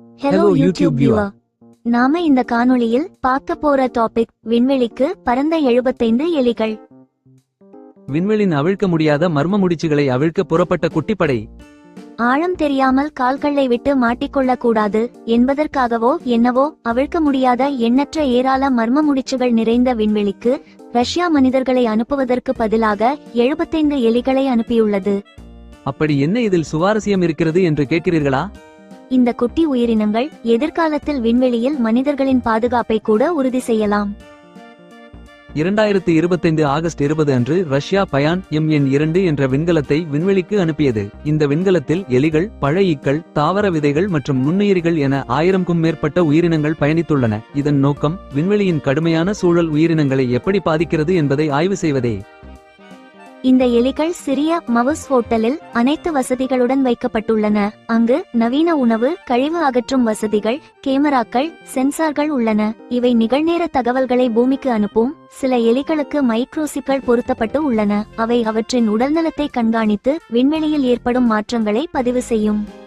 Hello YouTube viewer நாம இந்த காணொளியில் பார்க்க போற டாபிக் விண்வெளிக்கு பறந்த எழுபத்தைந்து எலிகள். விண்வெளின் அவிழ்க்க முடியாத மர்ம முடிச்சுகளை அவிழ்க்க புறப்பட்ட குட்டிப்படை. ஆழம் தெரியாமல் கால்களை விட்டு மாட்டிக்கொள்ளக் கூடாது என்பதற்காகவோ என்னவோ அவிழ்க்க முடியாத எண்ணற்ற ஏராள மர்ம முடிச்சுகள் நிறைந்த விண்வெளிக்கு ரஷ்யா மனிதர்களை அனுப்புவதற்கு பதிலாக எழுபத்தைந்து எலிகளை அனுப்பியுள்ளது. அப்படி என்ன இதில் சுவாரஸ்யம் இருக்கிறது என்று கேட்கிறீர்களா? இந்த குட்டி உயிரினங்கள் எதிர்காலத்தில் விண்வெளியில் மனிதர்களின் பாதுகாப்பை கூட உறுதி செய்யலாம். இரண்டாயிரத்து இருபத்தைந்து ஆகஸ்ட் இருபது அன்று ரஷ்யா பயான் எம் என் இரண்டு என்ற விண்கலத்தை விண்வெளிக்கு அனுப்பியது. இந்த விண்கலத்தில் எலிகள் பழையீக்கள் தாவர விதைகள் மற்றும் நுண்ணுயிரிகள் என ஆயிரம்க்கும் மேற்பட்ட உயிரினங்கள் பயணித்துள்ளன. இதன் நோக்கம் விண்வெளியின் கடுமையான சூழல் உயிரினங்களை எப்படி பாதிக்கிறது என்பதை ஆய்வு செய்வதே. இந்த எலிகள் சிறிய மவுஸ் ஹோட்டலில் அனைத்து வசதிகளுடன் வைக்கப்பட்டுள்ளன. அங்கு நவீன உணவு கழிவு அகற்றும் வசதிகள் கேமராக்கள் சென்சார்கள் உள்ளன. இவை நிகழ்நேர தகவல்களை பூமிக்கு அனுப்பும். சில எலிகளுக்கு மைக்ரோசிப்கள் பொருத்தப்பட்டு உள்ளன. அவை அவற்றின் உடல்நலத்தை கண்காணித்து விண்வெளியில் ஏற்படும் மாற்றங்களை பதிவு செய்யும்.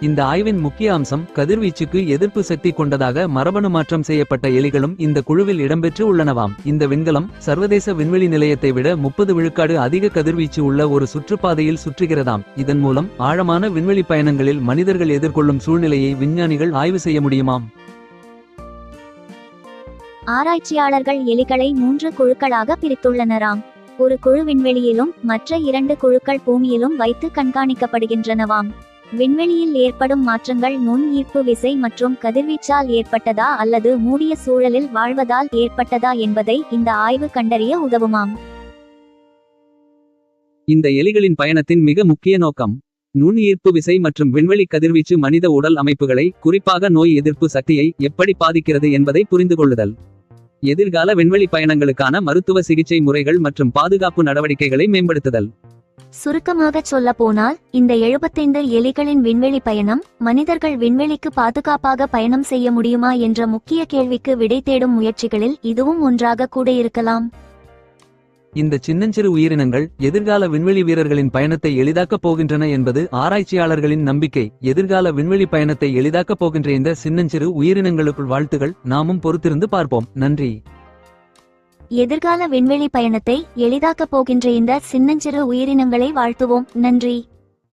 இந்த ஆய்வின் முக்கிய அம்சம் கதிர்வீச்சுக்கு எதிர்ப்பு சக்தி கொண்டதாக மரபணு மாற்றம் செய்யப்பட்ட எலிகளும் இந்த குழுவில் இடம்பெற்று உள்ளனவாம். இந்த விண்கலம் சர்வதேச விண்வெளி நிலையத்தை விட முப்பது விழுக்காடு அதிக கதிர்வீச்சு உள்ள ஒரு சுற்றுப்பாதையில் சுற்றுகிறதாம். இதன் மூலம் ஆழமான விண்வெளி பயணங்களில் மனிதர்கள் எதிர்கொள்ளும் சூழ்நிலையை விஞ்ஞானிகள் ஆய்வு செய்ய முடியுமாம். ஆராய்ச்சியாளர்கள் எலிகளை மூன்று குழுக்களாக பிரித்துள்ளனராம். ஒரு குழு விண்வெளியிலும் மற்ற இரண்டு குழுக்கள் பூமியிலும் வைத்து கண்காணிக்கப்படுகின்றனவாம். விண்வெளியில் ஏற்படும் மாற்றங்கள் நுண் ஈர்ப்பு விசை மற்றும் கதிர்வீச்சால் ஏற்பட்டதா அல்லது மூடிய சூழலில் வாழ்வதால் ஏற்பட்டதா என்பதை இந்த ஆய்வு கண்டறிய உதவுமாம். இந்த எலிகளின் பயணத்தின் மிக முக்கிய நோக்கம் நுண் ஈர்ப்பு விசை மற்றும் விண்வெளி கதிர்வீச்சு மனித உடல் அமைப்புகளை குறிப்பாக நோய் எதிர்ப்பு சக்தியை எப்படி பாதிக்கிறது என்பதை புரிந்து கொள்ளுதல். எதிர்கால விண்வெளி பயணங்களுக்கான மருத்துவ சிகிச்சை முறைகள் மற்றும் பாதுகாப்பு நடவடிக்கைகளை மேம்படுத்துதல். சுருக்கமாக சொல்ல போனால் இந்த எழுபத்தைந்து எலிகளின் விண்வெளி பயணம் மனிதர்கள் விண்வெளிக்கு பாதுகாப்பாக பயணம் செய்ய முடியுமா என்ற முக்கிய கேள்விக்கு விடை தேடும் முயற்சிகளில் இதுவும் ஒன்றாக கூட இருக்கலாம் இந்த சின்னஞ்சிறு உயிரினங்கள் எதிர்கால விண்வெளி வீரர்களின் பயணத்தை எளிதாக்கப் போகின்றன என்பது ஆராய்ச்சியாளர்களின் நம்பிக்கை. எதிர்கால விண்வெளி பயணத்தை எளிதாக்கப் போகின்ற இந்த சின்னஞ்சிறு உயிரினங்களுக்குள் வாழ்த்துகள். நாமும் பொறுத்திருந்து பார்ப்போம். நன்றி. எதிர்கால விண்வெளி பயணத்தை எளிதாக்கப் போகின்ற இந்த சின்னஞ்சிறு உயிரினங்களை வாழ்த்துவோம். நன்றி.